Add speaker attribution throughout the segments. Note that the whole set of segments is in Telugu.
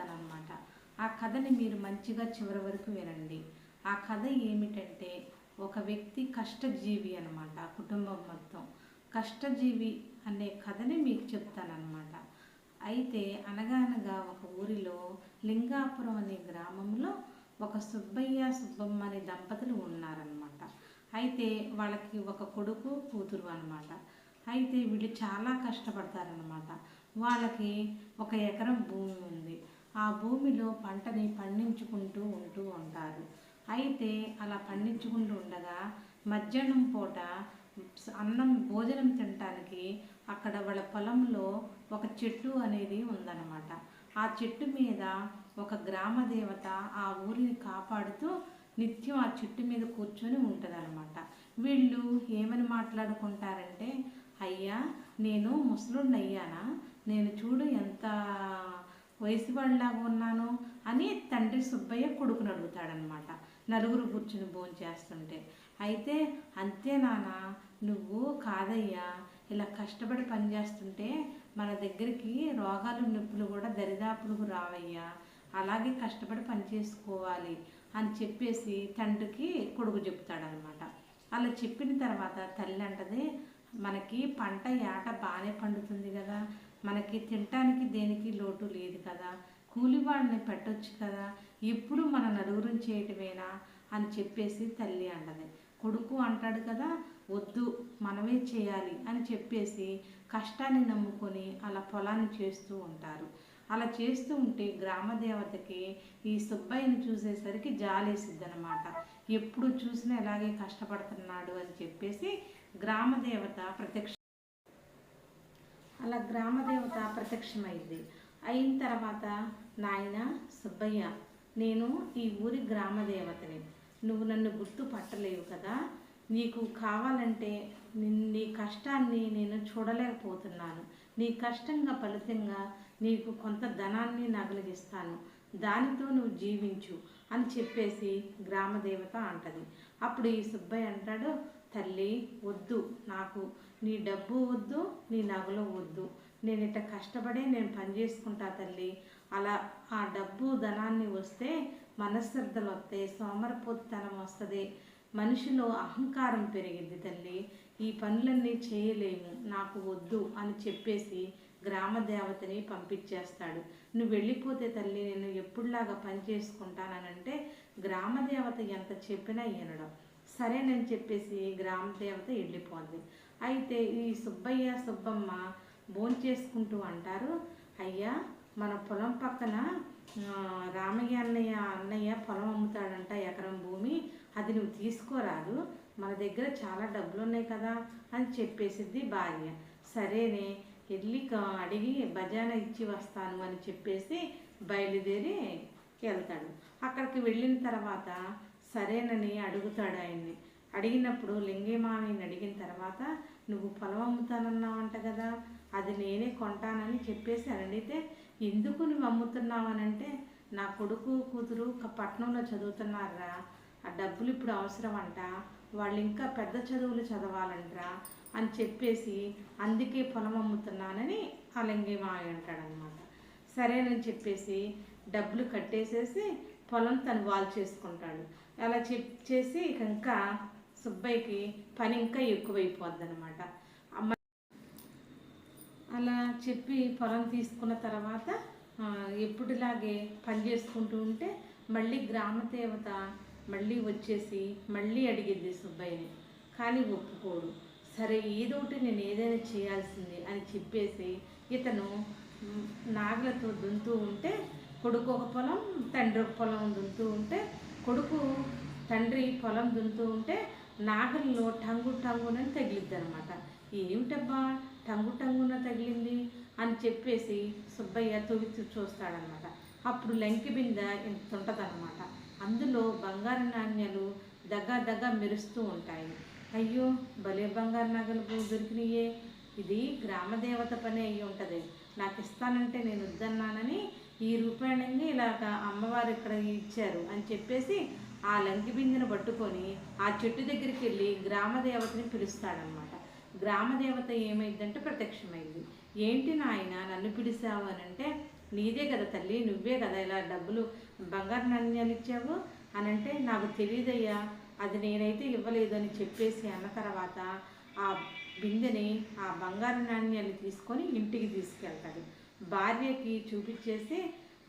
Speaker 1: చెప్తానమాట ఆ కథని మీరు మంచిగా చివరి వరకు వినండి. ఆ కథ ఏమిటంటే ఒక వ్యక్తి కష్టజీవి అనమాట కుటుంబం మొత్తం. కష్టజీవి అనే కథని మీకు చెప్తానమాట అయితే అనగానగా ఒక ఊరిలో లింగాపురం అనే గ్రామంలో ఒక సుబ్బయ్య సుబ్బమ్మ అనే దంపతులు ఉన్నారనమాట అయితే వాళ్ళకి ఒక కొడుకు కూతురు అనమాట అయితే వీళ్ళు చాలా కష్టపడతారనమాట వాళ్ళకి ఒక ఎకరం భూమి ఉంది. భూమిలో పంటని పండించుకుంటూ ఉంటూ ఉంటారు. అయితే అలా పండించుకుంటూ ఉండగా మధ్యాహ్నం పూట అన్నం భోజనం తినటానికి అక్కడ వాళ్ళ పొలంలో ఒక చెట్టు అనేది ఉందన్నమాట. ఆ చెట్టు మీద ఒక గ్రామ దేవత ఆ ఊరిని కాపాడుతూ నిత్యం ఆ చెట్టు మీద కూర్చొని ఉంటుందన్నమాట. వీళ్ళు ఏమని మాట్లాడుకుంటారంటే అయ్యా నేను ముసలుండయ్యానా నేను చూడు ఎంత వయసు వాళ్ళలాగా ఉన్నాను అని తండ్రి సుబ్బయ్య కొడుకుని అడుగుతాడనమాట నలుగురు కూర్చుని భోజనం చేస్తుంటే అయితే అంతే నాన్న నువ్వు కాదయ్యా ఇలా కష్టపడి పనిచేస్తుంటే మన దగ్గరికి రోగాలు నొప్పులు కూడా దరిదాపులకు రావయ్యా అలాగే కష్టపడి పని చేసుకోవాలి అని చెప్పేసి తండ్రికి కొడుకు చెప్తాడనమాట అలా చెప్పిన తర్వాత తల్లి అంటది మనకి పంట ఏట బాగానే పండుతుంది కదా మనకి తినటానికి దేనికి లోటు లేదు కదా. కూలివాడిని పెట్టొచ్చు కదా. ఎప్పుడు మన నలుగురిని చేయటమేనా అని చెప్పేసి తల్లి అంటది. కొడుకు అంటాడు కదా వద్దు మనమే చేయాలి అని చెప్పేసి కష్టాన్ని నమ్ముకొని అలా పొలాన్ని చేస్తూ ఉంటారు. అలా చేస్తూ ఉంటే గ్రామదేవతకి ఈ సుబ్బయ్యని చూసేసరికి జాలేసిద్ది అనమాట ఎప్పుడు చూసినా ఇలాగే కష్టపడుతున్నాడు అని చెప్పేసి గ్రామదేవత ప్రత్యక్ష అలా గ్రామదేవత ప్రత్యక్షమైంది. అయిన తర్వాత నాయన సుబ్బయ్య నేను ఈ ఊరి గ్రామదేవతని నువ్వు నన్ను గుర్తు పట్టలేవు కదా. నీకు కావాలంటే నిన్- నీ కష్టాన్ని నేను చూడలేకపోతున్నాను. నీ కష్టంగా ఫలితంగా నీకు కొంత ధనాన్ని నగలిగిస్తాను. దానితో నువ్వు జీవించు అని చెప్పేసి గ్రామదేవత అంటది. అప్పుడు ఈ సుబ్బయ్య అంటాడు తల్లి వద్దు నాకు నీ డబ్బు వద్దు నీ నగలు వద్దు. నేను ఇట్ట కష్టపడే నేను పని చేసుకుంటా తల్లి. అలా ఆ డబ్బు ధనాన్ని వస్తే మనశ్రద్ధలు వస్తాయి సోమరపోతుతనం వస్తుంది. మనిషిలో అహంకారం పెరిగింది తల్లి. ఈ పనులన్నీ చేయలేము నాకు వద్దు అని చెప్పేసి గ్రామ దేవతని పంపించేస్తాడు. నువ్వు వెళ్ళిపోతే తల్లి నేను ఎప్పుడులాగా పని చేసుకుంటానంటే గ్రామ దేవత ఎంత చెప్పినా వినడం. సరేనని చెప్పేసి గ్రామ దేవత వెళ్ళిపోద్ది. అయితే ఈ సుబ్బయ్య సుబ్బమ్మ భోంచేసుకుంటూ అంటారు అయ్యా మన పొలం పక్కన రామయ్య అన్నయ్య అన్నయ్య పొలం అమ్ముతాడంట ఎకరం భూమి. అది నువ్వు తీసుకోరాదు. మన దగ్గర చాలా డబ్బులు ఉన్నాయి కదా అని చెప్పేసిద్ది భార్య. సరేనే వెళ్ళి అడిగి బజానా ఇచ్చి వస్తాను అని చెప్పేసి బయలుదేరి వెళ్తాడు. అక్కడికి వెళ్ళిన తర్వాత సరేనని అడుగుతాడు ఆయన్ని. అడిగినప్పుడు లింగేమామిని అడిగిన తర్వాత నువ్వు పొలం అమ్ముతానన్నావంట కదా అది నేనే కొంటానని చెప్పేసి అని అడిగితే ఎందుకు నువ్వు అమ్ముతున్నావనంటే నా కొడుకు కూతురు పట్నంలో చదువుతున్నారా ఆ డబ్బులు ఇప్పుడు అవసరం అంట వాళ్ళు ఇంకా పెద్ద చదువులు చదవాలంటరా అని చెప్పేసి అందుకే పొలం అమ్ముతున్నానని ఆ లింగేమావి అంటాడనమాట. సరేనని చెప్పేసి డబ్బులు కట్టేసేసి పొలం తను వాల్ చేసుకుంటాడు. అలా చెప్ చేసి ఇంకా సుబ్బయ్యకి పని ఇంకా ఎక్కువైపోద్ది అనమాట అమ్మ అలా చెప్పి పొలం తీసుకున్న తర్వాత ఎప్పుడులాగే పని చేసుకుంటూ ఉంటే మళ్ళీ గ్రామ దేవత మళ్ళీ వచ్చేసి మళ్ళీ అడిగింది సుబ్బయ్యని. కానీ ఒప్పుకోడు. సరే ఏదోటి ఒకటి నేను ఏదైనా చేయాల్సింది అని చెప్పేసి ఇతను నాగలతో దుంతూ ఉంటే కొడుకు ఒక పొలం తండ్రి ఒక పొలం దుంతూ ఉంటే కొడుకు తండ్రి పొలం దుంతూ ఉంటే నాగల్లో టంగు టంగునని తగిలిద్ది అనమాట ఏమిటబ్బా? టంగు టంగున తగిలింది? అని చెప్పేసి సుబ్బయ్య తొవి చూస్తాడనమాట అప్పుడు లంకి బింద ఇంత ఉంటుందన్నమాట. అందులో బంగారు నాణ్యాలు దగ్గ దగ్గ మెరుస్తూ ఉంటాయి. అయ్యో భలే బంగారు నగలు దొరికినాయే. ఇది గ్రామదేవత పని అయ్యి ఉంటుంది. నాకు ఇస్తానంటే నేను వద్దన్నానని ఈ రూపాయలంగా ఇలాగ అమ్మవారు ఇక్కడ ఇచ్చారు అని చెప్పేసి ఆ లంకి బిందెను పట్టుకొని ఆ చెట్టు దగ్గరికి వెళ్ళి గ్రామదేవతని పిలుస్తాడనమాట గ్రామదేవత ఏమైందంటే ప్రత్యక్షమైంది. ఏంటి నాయన నన్ను పిలిచావు అని అంటే నీదే కదా తల్లి నువ్వే కదా ఇలా డబ్బులు బంగారు నాణ్యాలు ఇచ్చావు? అని అంటే నాకు తెలియదయ్యా అది నేనైతే ఇవ్వలేదు అని చెప్పేసి అన్న తర్వాత ఆ బిందెని ఆ బంగారు నాణ్యాన్ని తీసుకొని ఇంటికి తీసుకెళ్తాడు. భార్యకి చూపించేసి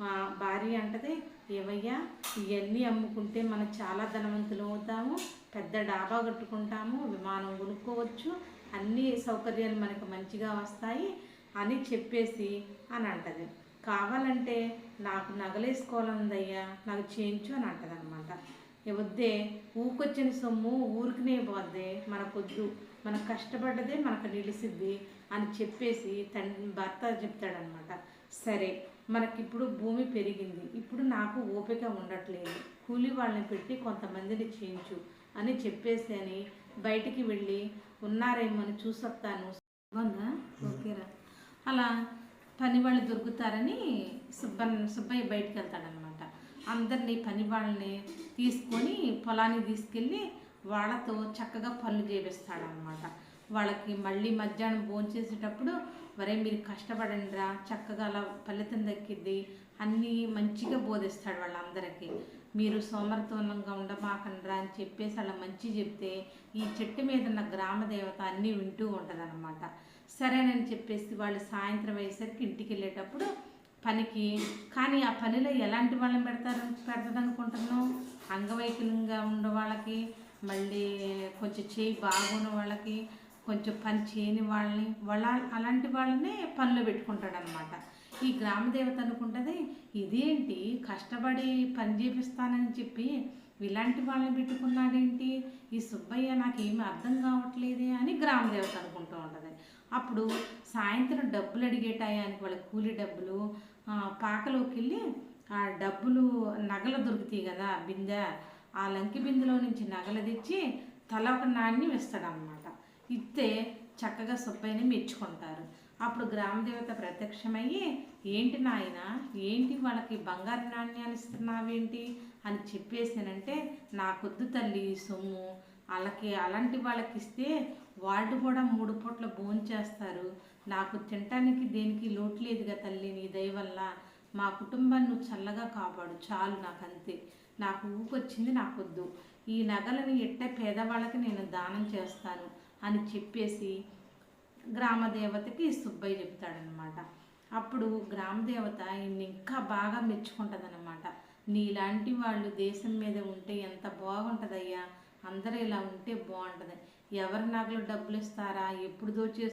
Speaker 1: మా భార్య అంటది ఏవయ్యా ఇవన్నీ అమ్ముకుంటే మనం చాలా ధనవంతులు అవుతాము పెద్ద డాబా కట్టుకుంటాము విమానం కొనుక్కోవచ్చు అన్ని సౌకర్యాలు మనకు మంచిగా వస్తాయి అని చెప్పేసి అని అంటది. కావాలంటే నాకు నగలేసుకోవాలందయ్యా నాకు చేయించు అని అంటది అనమాట వద్దే ఊకొచ్చిన సొమ్ము ఊరికినే పోద్దే మనకొద్దు మనం కష్టపడ్డదే మనకు నిలిసిద్ది అని చెప్పేసి తండ్రి భర్త చెప్తాడనమాట. సరే మనకిప్పుడు భూమి పెరిగింది. ఇప్పుడు నాకు ఓపిక ఉండట్లేదు. కూలి వాళ్ళని పెట్టి కొంతమందిని చేయించు అని చెప్పేసి అని బయటికి వెళ్ళి ఉన్నారేమో అని చూసొస్తాను. బాగుందా? ఓకేరా. అలా పని వాళ్ళు దొరుకుతారని సుబ్బ సుబ్బయ్య బయటికి వెళ్తాడనమాట. అందరినీ పని వాళ్ళని తీసుకొని పొలానికి తీసుకెళ్ళి వాళ్ళతో చక్కగా పనులు చేపిస్తాడనమాట వాళ్ళకి మళ్ళీ మధ్యాహ్నం భోంచేసేటప్పుడు వరే మీరు కష్టపడండి రా చక్కగా అలా ఫలితం దక్కిద్ది. అన్నీ మంచిగా బోధిస్తాడు వాళ్ళందరికీ. మీరు సోమరతోనంగా ఉండమాకండ్రా అని చెప్పేసి అలా మంచి చెప్తే ఈ చెట్టు మీద ఉన్న గ్రామ దేవత అన్నీ వింటూ ఉంటుందన్నమాట. సరేనని చెప్పేసి వాళ్ళు సాయంత్రం అయ్యేసరికి ఇంటికి వెళ్ళేటప్పుడు పనికి కానీ ఆ పనిలో ఎలాంటి వాళ్ళని పెడతారు పెడతాడు అనుకుంటున్నాం అంగవైకల్యంగా ఉన్న వాళ్ళకి మళ్ళీ కొంచెం చేయి బాగున్న వాళ్ళకి కొంచెం పని చేయని వాళ్ళని వాళ్ళ అలాంటి వాళ్ళనే పనిలో పెట్టుకుంటాడనమాట. ఈ గ్రామ దేవత అనుకుంటుంది ఇదేంటి? కష్టపడి పని చేపిస్తానని చెప్పి ఇలాంటి వాళ్ళని పెట్టుకున్నాడేంటి? ఈ సుబ్బయ్య నాకేమీ అర్థం కావట్లేదే అని గ్రామదేవత అనుకుంటూ ఉంటుంది. అప్పుడు సాయంత్రం డబ్బులు అడిగే టయానికి వాళ్ళ కూలి డబ్బులు పాకలోకి వెళ్ళి ఆ డబ్బులు నగలు దొరుకుతాయి కదా బిందె ఆ లంకి బిందులో నుంచి నగలు తెచ్చి తల ఒక నాణ్యం ఇస్తాడనమాట ఇస్తే చక్కగా సుబ్బయ్యని మెచ్చుకుంటారు. అప్పుడు గ్రామదేవత ప్రత్యక్షమయ్యి ఏంటి నాయన ఏంటి వాళ్ళకి బంగారు నాణ్యాలు ఇస్తున్నావేంటి? అని చెప్పేసానంటే నాకొద్దు తల్లి సొమ్ము. వాళ్ళకి అలాంటి వాళ్ళకి ఇస్తే వాళ్ళు కూడా మూడు పూట్ల భోంచేస్తారు నాకు తినటానికి దేనికి లోటు లేదుగా తల్లి నీ దయ వల్ల. మా కుటుంబాన్ని నువ్వు చల్లగా కాపాడు. చాలు నాకు అంతే నాకు ఊకొచ్చింది నాకొద్దు. ఈ నగలని ఎట్టే పేదవాళ్ళకి నేను దానం చేస్తాను అని చెప్పేసి గ్రామదేవతకి సుబ్బయ్య చెప్తాడనమాట అప్పుడు గ్రామదేవత ఈయన్ని ఇంకా బాగా మెచ్చుకుంటుందన్నమాట. నీలాంటి వాళ్ళు దేశం మీద ఉంటే ఎంత బాగుంటుందయ్యా? అందరూ ఇలా ఉంటే బాగుంటుంది. ఎవరి నగలు డబ్బులు ఇస్తారా ఎప్పుడు దోచే